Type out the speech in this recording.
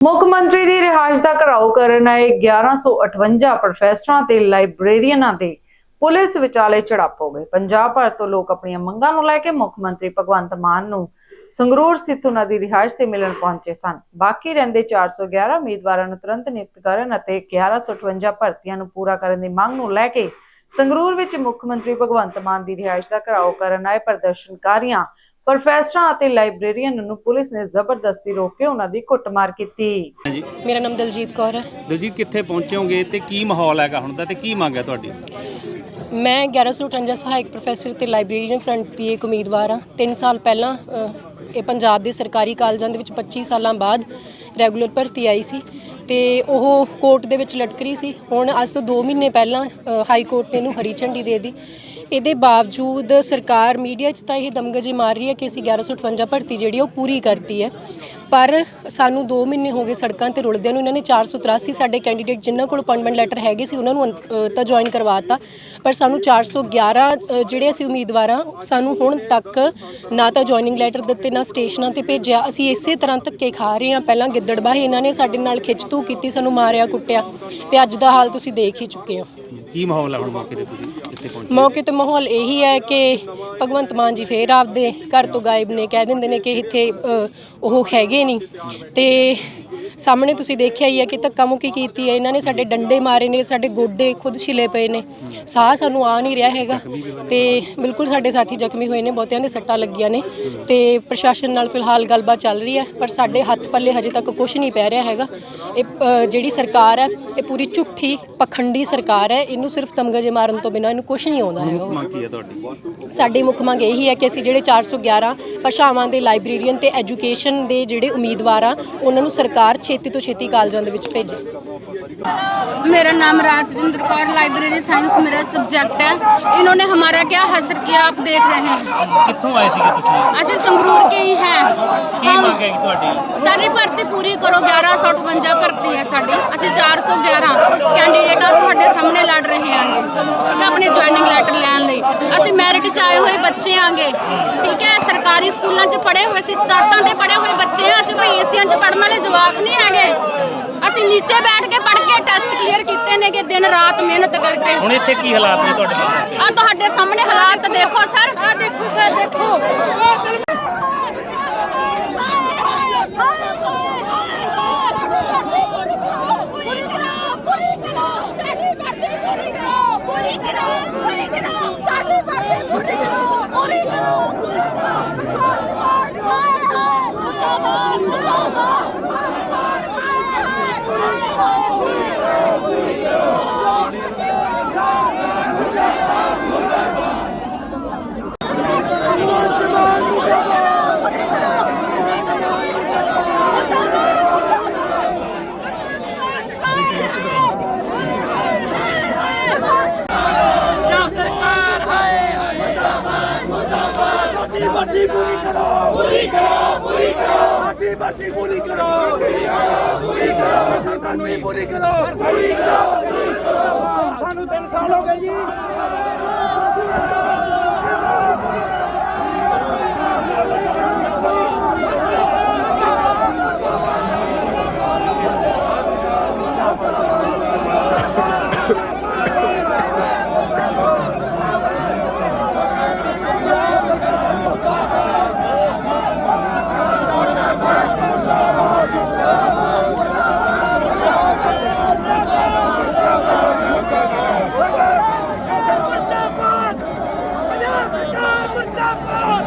ਮੁੱਖ ਮੰਤਰੀ ਦੀ ਰਿਹਾਇਸ਼ ਦਾ ਘਰਾਓ ਕਰਨ ਆਏ 1158 ਪ੍ਰੋਫੈਸਰਾਂ ਤੇ ਲਾਇਬ੍ਰੇਰੀਅਨਾਂ ਦੇ ਪੁਲਿਸ ਵਿਚਾਲੇ ਝੜਪ ਹੋ ਗਈ ਪੰਜਾਬ ਭਰ ਤੋਂ ਲੋਕ ਆਪਣੀਆਂ ਮੰਗਾਂ ਨੂੰ ਲੈ ਕੇ ਮੁੱਖ ਮੰਤਰੀ ਭਗਵੰਤ ਮਾਨ ਨੂੰ ਸੰਗਰੂਰ ਸਥਿਤ ਉਹਨਾਂ ਦੀ ਰਿਹਾਇਸ਼ ਤੇ ਮਿਲਣ ਪਹੁੰਚੇ ਸਨ। ਬਾਕੀ ਰਹਿੰਦੇ 411 ਉਮੀਦਵਾਰਾਂ ਨੂੰ ਤੁਰੰਤ ਨਿਯੁਕਤ ਕਰਨ ਅਤੇ 1158 ਭਰਤੀਆਂ ਨੂੰ ਪੂਰਾ ਕਰਨ ਦੀ ਮੰਗ ਨੂੰ ਲੈ ਕੇ ਸੰਗਰੂਰ ਵਿੱਚ ਮੁੱਖ ਮੰਤਰੀ ਭਗਵੰਤ ਮਾਨ ਦੀ ਰਿਹਾਇਸ਼ ਦਾ ਘਰਾਓ ਕਰਨ ਆਏ ਪ੍ਰਦਰਸ਼ਨਕਾਰੀਆਂ ਪ੍ਰੋਫੈਸਰਾਂ ਅਤੇ ਲਾਇਬ੍ਰੇਰੀਅਨ ਨੂੰ ਪੁਲਿਸ ਨੇ ਜ਼ਬਰਦਸਤੀ ਰੋਕ ਕੇ ਉਹਨਾਂ ਦੀ ਕੁੱਟਮਾਰ ਕੀਤੀ। ਹਾਂਜੀ। ਮੇਰਾ ਨਾਮ ਦਲਜੀਤ ਕੌਰ ਹੈ। ਦਲਜੀਤ ਕਿੱਥੇ ਪਹੁੰਚੋਗੇ ਤੇ ਕੀ ਮਾਹੌਲ ਹੈਗਾ ਹੁਣ ਦਾ ਤੇ ਕੀ ਮੰਗ ਹੈ ਤੁਹਾਡੀ? ਮੈਂ 1158 ਸਹਾਇਕ ਪ੍ਰੋਫੈਸਰ ਤੇ ਲਾਇਬ੍ਰੇਰੀਅਨ ਫਰੰਟ ਦੀ ਇੱਕ ਉਮੀਦਵਾਰ ਹਾਂ। 3 ਸਾਲ ਪਹਿਲਾਂ ਅ, ਇਹ ਪੰਜਾਬ ਦੇ ਸਰਕਾਰੀ ਕਾਲਜਾਂ ਦੇ ਵਿੱਚ 25 ਸਾਲਾਂ ਬਾਅਦ ਰੈਗੂਲਰ ਭਰਤੀ ਆਈ ਸੀ ਤੇ ਉਹ ਕੋਰਟ ਦੇ ਵਿੱਚ ਲਟਕ ਰਹੀ ਸੀ। ਹੁਣ ਅੱਜ ਤੋਂ 2 ਮਹੀਨੇ ਪਹਿਲਾਂ ਅ, ਹਾਈ ਕੋਰਟ ਨੇ ਇਹਨੂੰ ਹਰੀ ਝੰਡੀ ਦੇ ਦਿੱਤੀ। ਇਹਦੇ ਬਾਵਜੂਦ ਸਰਕਾਰ ਮੀਡੀਆ 'ਚ ਤਾਂ ਇਹ ਦਮਗਜੇ ਮਾਰ ਰਹੀ ਹੈ ਕਿ ਅਸੀਂ 1158 ਭਰਤੀ ਜਿਹੜੀ ਆ ਉਹ ਪੂਰੀ ਕਰਤੀ ਹੈ। ਪਰ ਸਾਨੂੰ 2 ਮਹੀਨੇ ਹੋ ਗਏ ਸੜਕਾਂ ਤੇ ਰੁਲਦਿਆਂ ਨੂੰ ਇਹਨਾਂ ਨੇ 483 ਸਾਡੇ ਕੈਂਡੀਡੇਟ ਜਿਨ੍ਹਾਂ ਕੋਲ ਅਪਾਇੰਟਮੈਂਟ ਲੈਟਰ ਹੈਗੇ ਸੀ ਉਹਨਾਂ ਨੂੰ ਅੰ- ਤਾਂ ਜੁਆਇਨ ਕਰਵਾਤਾ। ਪਰ ਸਾਨੂੰ 411 ਅ, ਜਿਹੜੇ ਅਸੀਂ ਉਮੀਦਵਾਰਾਂ ਸਾਨੂੰ ਹੁਣ ਤੱਕ ਨਾ ਤਾਂ ਜੁਆਇਨਿੰਗ ਲੈਟਰ ਦਿੱਤੇ ਨਾ ਸਟੇਸ਼ਨਾਂ ਤੇ ਭੇਜਿਆ। ਅਸੀਂ ਇਸੇ ਤਰ੍ਹਾਂ ਧੱਕੇ ਖਾ ਰਹੇ ਹਾਂ। ਪਹਿਲਾਂ ਗਿੱਦੜਬਾਹੀ ਇਹਨਾਂ ਨੇ ਸਾਡੇ ਨਾਲ ਖਿੱਚਤੂ ਕੀਤੀ ਸਾਨੂੰ ਮਾਰਿਆ ਕੁੱਟਿਆ ਤੇ ਅੱਜ ਦਾ ਹਾਲ ਤੁਸੀਂ ਦੇਖ ਹੀ ਚੁੱਕੇ ਹੋ। ਕੀ ਮਾਹੌਲ ਹੈ ਹੁਣ ਮੌਕੇ ਤੇ ਤੁਸੀਂ ਕਿੱਥੇ ਪਹੁੰਚੇ ਮੌਕੇ ਤੇ ਮਾਹੌਲ ਇਹੀ ਹੈ ਕਿ ਭਗਵੰਤ ਮਾਨ ਜੀ ਫੇਰ ਆਪਦੇ ਘਰ ਤੋਂ ਗਾਇਬ ਨੇ ਕਹਿ ਦਿੰਦੇ ਨੇ ਕਿ ਇੱਥੇ ਅ, ਉਹ ਹੈਗੇ ਨਹੀਂ। ਤੇ ਸਾਹਮਣੇ ਤੁਸੀਂ ਦੇਖਿਆ ਹੀ ਹੈ ਕਿ ਧੱਕਾ ਮੁੱਕੀ ਕੀਤੀ ਹੈ ਇਹਨਾਂ ਨੇ ਸਾਡੇ ਡੰਡੇ ਮਾਰੇ ਨੇ ਸਾਡੇ ਗੋਡੇ ਖੁਦ ਛਿਲੇ ਪਏ ਨੇ। ਸਾਹ ਸਾਨੂੰ ਆ ਨਹੀਂ ਰਿਹਾ ਹੈਗਾ ਤੇ ਬਿਲਕੁਲ ਸਾਡੇ ਸਾਥੀ ਜ਼ਖਮੀ ਹੋਏ ਨੇ ਬਹੁਤਿਆਂ ਦੇ ਸੱਟਾਂ ਲੱਗੀਆਂ ਨੇ ਤੇ ਪ੍ਰਸ਼ਾਸਨ ਨਾਲ ਫਿਲਹਾਲ ਗੱਲਬਾਤ ਚੱਲ ਰਹੀ ਹੈ ਪਰ ਸਾਡੇ ਹੱਥ ਪੱਲੇ ਹਜੇ ਤੱਕ ਕੁਝ ਨਹੀਂ ਪੈ ਰਿਹਾ ਹੈਗਾ। ਇਹ ਅ, ਜਿਹੜੀ ਸਰਕਾਰ ਹੈ ਇਹ ਪੂਰੀ ਝੁੱਠੀ ਪਖੰਡੀ ਸਰਕਾਰ ਹੈ ਇਹਨੂੰ ਸਿਰਫ ਤਮਗਜੇ ਮਾਰਨ ਤੋਂ ਬਿਨਾਂ ਇਹਨੂੰ ਕੁਝ ਨਹੀਂ ਆਉਂਦਾ ਹੈਗਾ। ਮੰਗ ਕੀ ਹੈ ਤੁਹਾਡੀ? ਸਾਡੀ ਮੁੱਖ ਮੰਗ ਇਹੀ ਹੈ ਕਿ ਅਸੀਂ ਜਿਹੜੇ 411 ਭਾਸ਼ਾਵਾਂ ਦੇ ਲਾਇਬ੍ਰੇਰੀਅਨ ਤੇ ਐਜੂਕੇਸ਼ਨ ਦੇ ਜਿਹੜੇ ਉਮੀਦਵਾਰ ਆ ਉਹਨਾਂ ਨੂੰ ਸਰਕਾਰ ਛੇਤੀ ਤੋਂ ਛੇਤੀ ਕਾਲਜਾਂ ਦੇ ਵਿੱਚ ਭੇਜੇ मेरा नाम राजविंद्र कौर लाइब्रेरी साइंस मेरा सब्जेक्ट है इन्होंने हमारा क्या हसर किया आप देख रहे हैं ਕਿੱਥੋਂ ਆਏ ਸੀਗੇ ਤੁਸੀਂ ਅਸੀਂ ਸੰਗਰੂਰ ਕੇ ਹੀ हैं ਕੀ हम ਮੰਗ ਹੈ ਤੁਹਾਡੀ ਸਾਡੀ ਭਰਤੀ ਪੂਰੀ ਕਰੋ 1158 ਭਰਤੀ ਹੈ ਸਾਡੀ ਅਸੀਂ 411 ਕੈਂਡੀਡੇਟ ਆ ਤੁਹਾਡੇ ਸਾਹਮਣੇ ਲੜ ਰਹੇ ਆਂਗੇ ਠੀਕ ਹੈ ਆਪਣੇ ਜੁਆਇਨਿੰਗ ਲੈਟਰ ਲੈਣ ਲਈ ਅਸੀਂ ਮੈਰਿਟ ਚ ਆਏ ਹੋਏ ਬੱਚੇ ਆਂਗੇ ਠੀਕ ਹੈ ਸਰਕਾਰੀ ਸਕੂਲਾਂ ਚ ਪੜ੍ਹੇ ਹੋਏ ਸੀ ਟਾਟਾਂ ਤੇ ਪੜ੍ਹੇ ਹੋਏ ਬੱਚੇ ਆ ਅਸੀਂ ਕੋਈ ਏਸੀਆਂ ਚ ਪੜ੍ਹਨ ਵਾਲੇ ਜਵਾਕ ਨਹੀਂ ਹੈਗੇ। ਅਸੀਂ ਨੀਚੇ ਬੈਠ ਕੇ ਪੜ੍ਹ ਕੇ ਟੈਸਟ ਕਲੀਅਰ ਕੀਤੇ ਨੇ ਕਿ ਦਿਨ ਰਾਤ ਮਿਹਨਤ ਕਰਕੇ। ਹੁਣ ਇੱਥੇ ਕੀ ਹਾਲਾਤ ਨੇ ਤੁਹਾਡੇ? ਆ ਤੁਹਾਡੇ ਸਾਹਮਣੇ ਹਾਲਾਤ ਦੇਖੋ ਸਰ। ਆ ਦੇਖੋ ਸਰ ਦੇਖੋ। ਸਾਡੀ ਭਰਤੀ ਪੂਰੀ ਕਰੋ। ਪੂਰੀ ਕਰੋ ਪੂਰੀ ਕਰੋ। ਸਾਡੀ ਭਰਤੀ ਪੂਰੀ ਕਰੋ। ਪੂਰੀ ਕਰੋ ਪੂਰੀ ਕਰੋ। ਸਾਨੂੰ ਹੀ ਪੂਰੀ ਕਰੋ। ਪੂਰੀ ਕਰੋ ਪੂਰੀ ਕਰੋ। ਸਾਨੂੰ 3 ਸਾਲ ਹੋ ਗਏ ਜੀ। জিন্দাবাদ